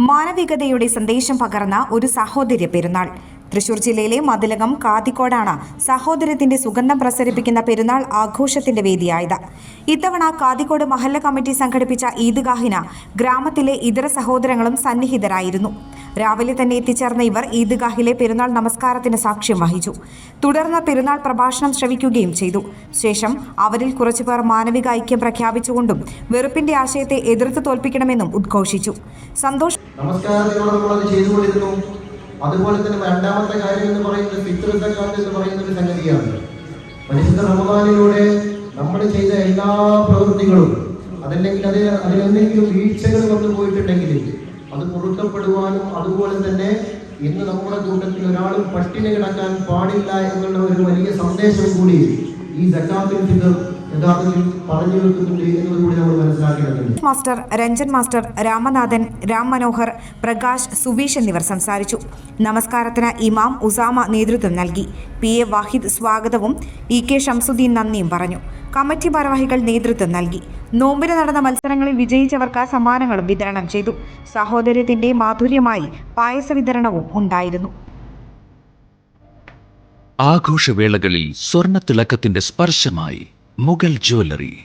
മാനവികതയുടെ സന്ദേശം പകർന്ന ഒരു സഹോദര്യ പെരുന്നാൾ. തൃശൂർ ജില്ലയിലെ മതിലകം കാതിക്കോടാണ് സഹോദര്യത്തിന്റെ സുഗന്ധം പ്രസരിപ്പിക്കുന്ന പെരുന്നാൾ ആഘോഷത്തിന്റെ വേദിയായത്. ഇത്തവണ കാതിക്കോട് മഹല്ല കമ്മിറ്റി സംഘടിപ്പിച്ച ഈദ്ഗാഹിന് ഗ്രാമത്തിലെ ഇതര സഹോദരങ്ങളും സന്നിഹിതരായിരുന്നു. രാവിലെ തന്നെ എത്തിച്ചേർന്ന ഇവർ ഈദ്ഗാഹിലെ പെരുന്നാൾ നമസ്കാരത്തിന് സാക്ഷ്യം വഹിച്ചു. തുടർന്ന് പെരുന്നാൾ പ്രഭാഷണം ശ്രവിക്കുകയും ചെയ്തു. ശേഷം അവരിൽ കുറച്ചുപേർ മാനവിക ഐക്യം പ്രഖ്യാപിച്ചുകൊണ്ടും വെറുപ്പിന്റെ ആശയത്തെ എതിർത്ത് തോൽപ്പിക്കണമെന്നും ഉദ്ഘോഷിച്ചു. സന്തോഷ് നമസ്കാരത്തിലൂടെ നമ്മളത് ചെയ്തുകൊണ്ടിരുന്നു. അതുപോലെ തന്നെ രണ്ടാമത്തെ കാര്യം എന്ന് പറയുന്നത് ഫിത്ർ സക്കാത്ത് എന്ന് പറയുന്ന ഒരു സംഗതിയാണ്. പരിശുദ്ധ റമദാനിലൂടെ നമ്മൾ ചെയ്ത എല്ലാ പ്രവൃത്തികളും അതല്ലെങ്കിൽ അത് അതിലെന്തെങ്കിലും വീഴ്ചകൾ വന്നു പോയിട്ടുണ്ടെങ്കിൽ അത് പൊറുക്കപ്പെടുവാനും അതുപോലെ തന്നെ ഇന്ന് നമ്മുടെ കൂട്ടത്തിൽ ഒരാളും പട്ടിണി കിടക്കാൻ പാടില്ല എന്നുള്ള ഒരു വലിയ സന്ദേശം കൂടി ഈ സക്കാത്തിൽ യഥാർത്ഥത്തിൽ പറഞ്ഞു വെക്കുന്നുണ്ട് എന്നത് കൂടി നമ്മൾ മനസ്സിലാക്കേണ്ടതുണ്ട്. മാസ്റ്റർ രഞ്ജൻ മാസ്റ്റർ രാമനാഥൻ രാം മനോഹർ പ്രകാശ് സുവീഷ് എന്നിവർ സംസാരിച്ചു. നമസ്കാരത്തിന് ഇമാം ഉസാമ നേതൃത്വം നൽകി. പി. എ. വാഹിദ് സ്വാഗതവും ഇ. കെ. ഷംസുദ്ദീൻ നന്ദിയും പറഞ്ഞു. കമ്മിറ്റി ഭാരവാഹികൾ നേതൃത്വം നൽകി. നോമ്പിന് നടന്ന മത്സരങ്ങളിൽ വിജയിച്ചവർക്ക് സമ്മാനങ്ങളും വിതരണം ചെയ്തു. സഹോദര്യത്തിന്റെ മാധുര്യമായി പായസ വിതരണവും ഉണ്ടായിരുന്നു. ആഘോഷവേളകളിൽ സ്വർണത്തിളക്കത്തിന്റെ സ്പർശമായി. മുഗൾ ജ്വല്ലറി.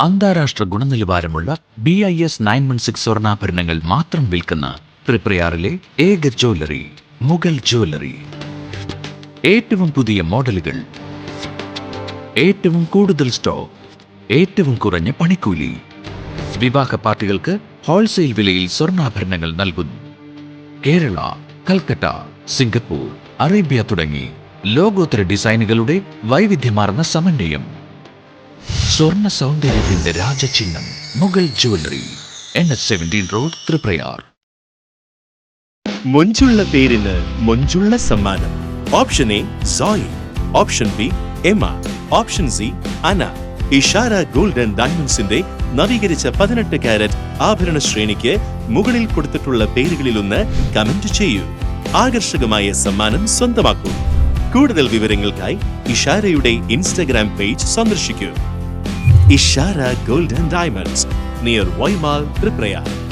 അന്താരാഷ്ട്ര ഗുണനിലവാരമുള്ള B I S nine one six സ്വർണാഭരണങ്ങൾ മാത്രം വിൽക്കുന്ന ത്രിപ്രയാറിലെ ഏക ജ്വല്ലറി മുഗൾ ജ്വല്ലറി. ഏറ്റവും പുതിയ മോഡലുകൾ. ഏറ്റവും കൂടുതൽ സ്റ്റോക്ക്. ഏറ്റവും കുറഞ്ഞ പണിക്കൂലി. വിവാഹ പാർട്ടികൾക്ക് ഹോൾസെയിൽ വിലയിൽ സ്വർണാഭരണങ്ങൾ നൽകുന്നു. കേരള കൽക്കട്ട സിംഗപ്പൂർ. അറേബ്യ തുടങ്ങി. ലോകോത്തര ഡിസൈനുകളുടെ വൈവിധ്യമാർന്ന സമന്വയം. സ്വർണ സൗന്ദര്യത്തിന്റെ രാജചിഹ്നം Mughal jewellery N S seventeen road Triprayar മൊഞ്ചുള്ള പേരിന് മൊഞ്ചുള്ള സമ്മാനം. Option A Zoey. Option B Emma. Option C Anna. Ishara golden ഡയമണ്ട്സിന്റെ നവീകരിച്ച പതിനെട്ട് കാരറ്റ് ആഭരണ ശ്രേണിക്ക് മുകളിൽ കൊടുത്തിട്ടുള്ള പേരുകളിലൊന്ന് കമന്റ് ചെയ്യൂ. ആകർഷകമായ സമ്മാനം സ്വന്തമാക്കൂ. കൂടുതൽ വിവരങ്ങൾക്കായി ഇഷാരയുടെ ഇൻസ്റ്റഗ്രാം പേജ് സന്ദർശിക്കൂ. Ishara gold and diamonds near Y Mall Triprayar